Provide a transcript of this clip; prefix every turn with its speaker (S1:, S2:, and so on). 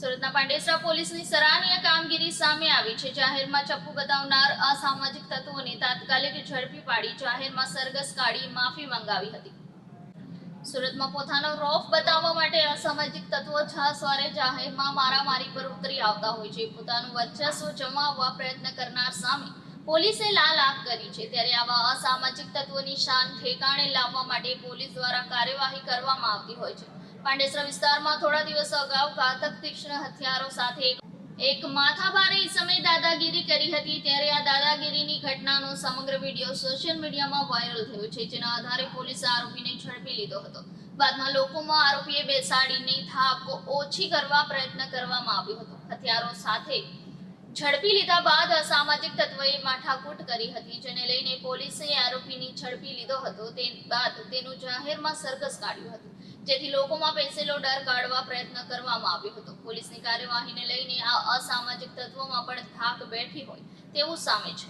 S1: સુરતના પાંડેસરા પોલીસની સરાહનીય કામગીરી સામે આવી છે. જાહેરમાં ચપ્પુ બતાવનાર અસામાજિક તત્વોને તાત્કાલિક ઝડપી પાડી જાહેરમાં સરગસ કાઢી માફી મંગાવી હતી. સુરતમાં પોતાનો રોફ બતાવવા માટે અસામાજિક તત્વો છાસવારે જાહેરમાં મારામારી પર ઉતરી આવતા હોય છે. પોતાનું વર્ચસ્વ જમાવવા પ્રયત્ન કરનાર સામે પોલીસે લાલ આંખ કરી છે. ત્યારે આવા અસામાજિક તત્વોની શાન ઠેકાણે લાવવા માટે પોલીસ દ્વારા કાર્યવાહી કરવામાં આવતી હોય છે. પાંડેસરા વિસ્તારમાં થોડા દિવસ અગાઉ ઘાતક તીક્ષ્ણ હથિયારો સાથે એક- માથાભારે ઇસમે દાદાગીરી કરી હતી ત્યારે આ દાદાગીરીની ઘટનાનો સમગ્ર વીડિયો સોશિયલ મીડિયામાં વાયરલ થયો છે, જેના આધારે પોલીસે આરોપીને ઝડપી લીધો હતો. બાદમાં લોકોમાં આરોપીએ બેસાડીને થાક ઓછી કરવા પ્રયત્ન કરવામાં આવ્યો હતો. હથિયારો સાથે ઝડપી લીધા બાદ અસામાજિક તત્વોએ માથાકૂટ કરી હતી, જેને લઈને પોલીસે આરોપીની ઝડપી લીધો હતો. તે બાદ તેનું જાહેરમાં સરઘસ કાઢ્યું હતું. જેથી લોકોમાં પેસેલો ડર કાઢવા પ્રયત્ન કરવામાં આવ્યો હતો. પોલીસની કાર્યવાહીને લઈને આ અસામાજિક તત્વોમાં પણ થાક બેઠી હોય તેવું સામે છે.